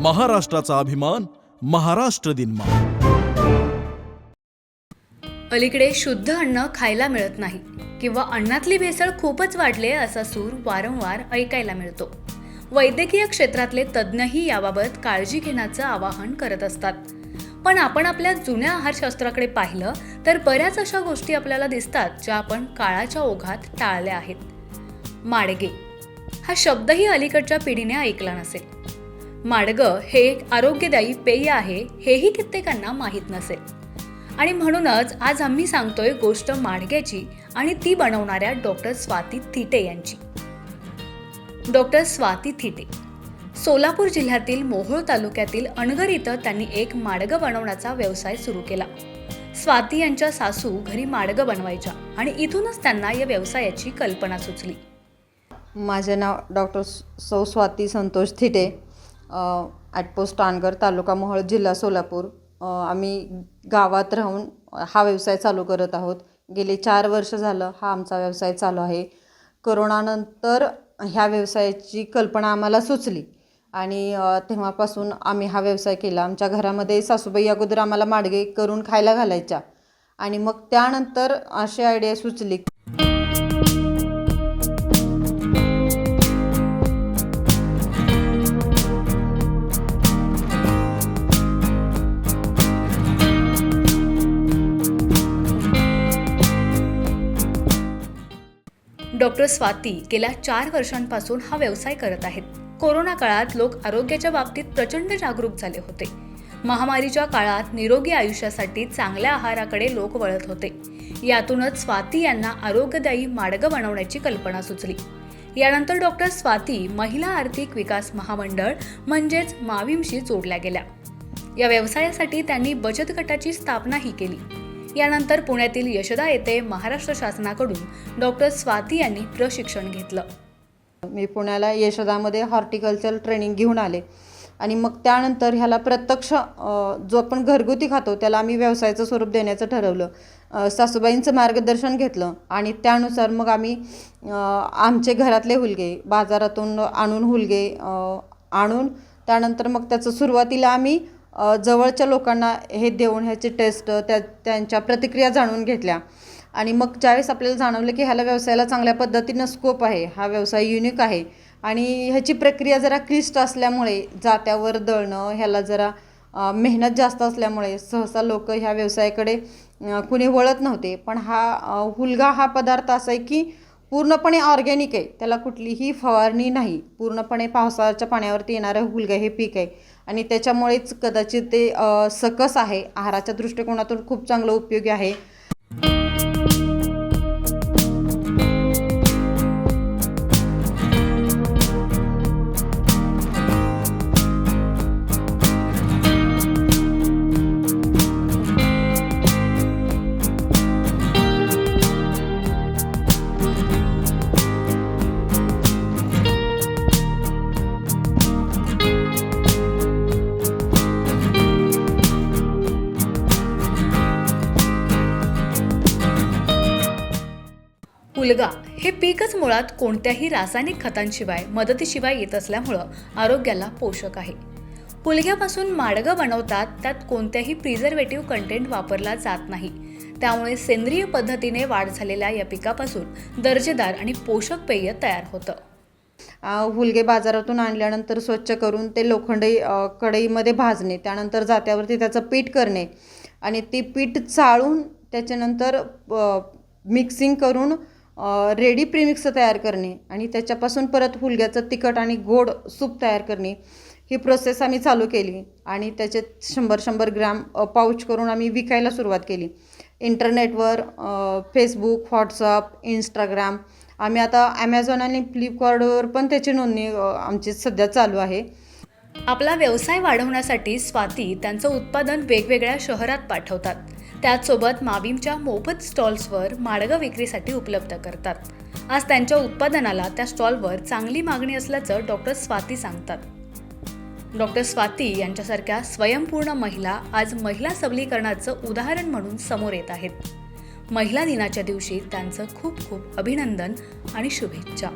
महाराष्ट्राचा अभिमान महाराष्ट्र दिन अलीकडे शुद्ध अन्न खायला मिळत नाही किंवा अन्नातली भेसळ खूपच वाढले असा सूर वारंवार ऐकायला मिळतो. वैद्यकीय क्षेत्रातले तज्ज्ञही याबाबत काळजी घेण्याचं आवाहन करत असतात. पण आपण आपल्या जुन्या आहारशास्त्राकडे पाहिलं तर बऱ्याच अशा गोष्टी आपल्याला दिसतात ज्या आपण काळाच्या ओघात टाळल्या आहेत. माडगे हा शब्दही अलीकडच्या पिढीने ऐकला नसेल. माडगं हे एक आरोग्यदायी पेय आहे हेही कित्येकांना माहीत नसेल आणि म्हणूनच आज आम्ही सांगतोय गोष्ट माडग्याची आणि ती बनवणाऱ्या डॉक्टर स्वाती थिटे यांची. डॉक्टर स्वाती थिटे. सोलापूर जिल्ह्यातील मोहोळ तालुक्यातील अणगर इथं त्यांनी एक माडगं बनवण्याचा व्यवसाय सुरू केला. स्वाती यांच्या सासू घरी माडगं बनवायच्या आणि इथूनच त्यांना या व्यवसायाची कल्पना सुचली. माझे नाव डॉक्टर सौ स्वाती संतोष थिटे. ॲटपोस्ट टानगर तालुका मोहोळ जिल्हा सोलापूर. आम्ही गावात राहून हा व्यवसाय चालू करत आहोत. गेले चार वर्ष झालं हा आमचा व्यवसाय चालू आहे. करोनानंतर ह्या व्यवसायाची कल्पना आम्हाला सुचली आणि तेव्हापासून आम्ही हा व्यवसाय केला. आमच्या घरामध्ये सासूबाई अगोदर आम्हाला माडगे करून खायला घालायच्या आणि मग त्यानंतर अशी आयडिया सुचली. डॉक्टर स्वाती गेल्या चार वर्षांपासून हा व्यवसाय करत आहेत. कोरोना काळात लोक आरोग्याच्या बाबतीत प्रचंड जागरूक झाले होते. महामारीच्या काळात निरोगी आयुष्यासाठी चांगल्या आहाराकडे लोक वळत होते. यातूनच स्वाती यांना आरोग्यदायी माडगं बनवण्याची कल्पना सुचली. यानंतर डॉक्टर स्वाती महिला आर्थिक विकास महामंडळ म्हणजेच माविमशी जोडल्या गेल्या. या व्यवसायासाठी त्यांनी बचत गटाची स्थापनाही केली. यानंतर पुण्यातील यशदा येथे महाराष्ट्र शासनाकडून डॉक्टर स्वाती यांनी प्रशिक्षण घेतलं. मी पुण्याला यशोदामध्ये हॉर्टिकल्चर ट्रेनिंग घेऊन आले. आणि मग त्यानंतर ह्याला प्रत्यक्ष जो आपण घरगुती खातो त्याला आम्ही व्यवसायाचं स्वरूप देण्याचं ठरवलं. सासूबाईंचं मार्गदर्शन घेतलं आणि त्यानुसार मग आम्ही आमचे घरातले हुलगे बाजारातून आणून हुलगे आणून त्यानंतर मग त्याचं सुरुवातीला आम्ही जवळच्या लोकांना हे देऊन ह्याची टेस्ट त्या त्यांच्या प्रतिक्रिया जाणून घेतल्या. आणि मग ज्यावेळेस आपल्याला जाणवलं की ह्याला व्यवसायाला चांगल्या पद्धतीनं स्कोप आहे हा व्यवसाय युनिक आहे आणि ह्याची प्रक्रिया जरा क्लिष्ट असल्यामुळे जात्यावर दळणं ह्याला जरा मेहनत जास्त असल्यामुळे सहसा लोक ह्या व्यवसायाकडे कुणी वळत नव्हते. पण हा हुलगा हा पदार्थ असा आहे की पूर्णपणे ऑर्गॅनिक आहे. त्याला कुठलीही फवारणी नाही. पूर्णपणे पावसाच्या पाण्यावरती येणारं हुलगा हे पीक आहे. आणि त्याच्यामुळेच कदाचित ते सकस आहे. आहाराच्या दृष्टिकोनातून खूप चांगलं उपयोगी आहे. पुलगा हे पीकच मुळात कोणत्याही रासायनिक खतांशिवाय मदतीशिवाय येत असल्यामुळं आरोग्याला पोषक आहे. पुलग्यापासून माडगं बनवतात त्यात कोणत्याही प्रिझर्वेटिव्ह कंटेंट वापरला जात नाही. त्यामुळे सेंद्रिय पद्धतीने वाढ झालेल्या या पिकापासून दर्जेदार आणि पोषक पेय तयार होतं. हुलगे बाजारातून आणल्यानंतर स्वच्छ करून ते लोखंडी कढईमध्ये भाजणे त्यानंतर जात्यावरती त्याचं पीठ करणे आणि ते पीठ चाळून त्याच्यानंतर मिक्सिंग करून रेडी प्रिमिक्स तयार करणे आणि त्याच्यापासून परत हुलग्याचं तिखट आणि गोड सूप तयार करणे ही प्रोसेस आम्ही चालू केली आणि त्याचे शंभर शंभर ग्रॅम पाऊच करून आम्ही विकायला सुरुवात केली. इंटरनेटवर फेसबुक व्हॉट्सअप इंस्टाग्राम आम्ही आता ॲमेझॉन आणि फ्लिपकार्टवर पण त्याची नोंदणी आमची सध्या चालू आहे. आपला व्यवसाय वाढवण्यासाठी स्वाती त्यांचं उत्पादन वेगवेगळ्या शहरात पाठवतात. त्याचसोबत मावीमच्या मोफत स्टॉल्सवर माडगं विक्रीसाठी उपलब्ध करतात. आज त्यांच्या उत्पादनाला त्या स्टॉलवर चांगली मागणी असल्याचं डॉक्टर स्वाती सांगतात. डॉक्टर स्वाती यांच्यासारख्या स्वयंपूर्ण महिला आज महिला सबलीकरणाचं उदाहरण म्हणून समोर येत आहेत. महिला दिनाच्या दिवशी त्यांचं खूप खूप अभिनंदन आणि शुभेच्छा.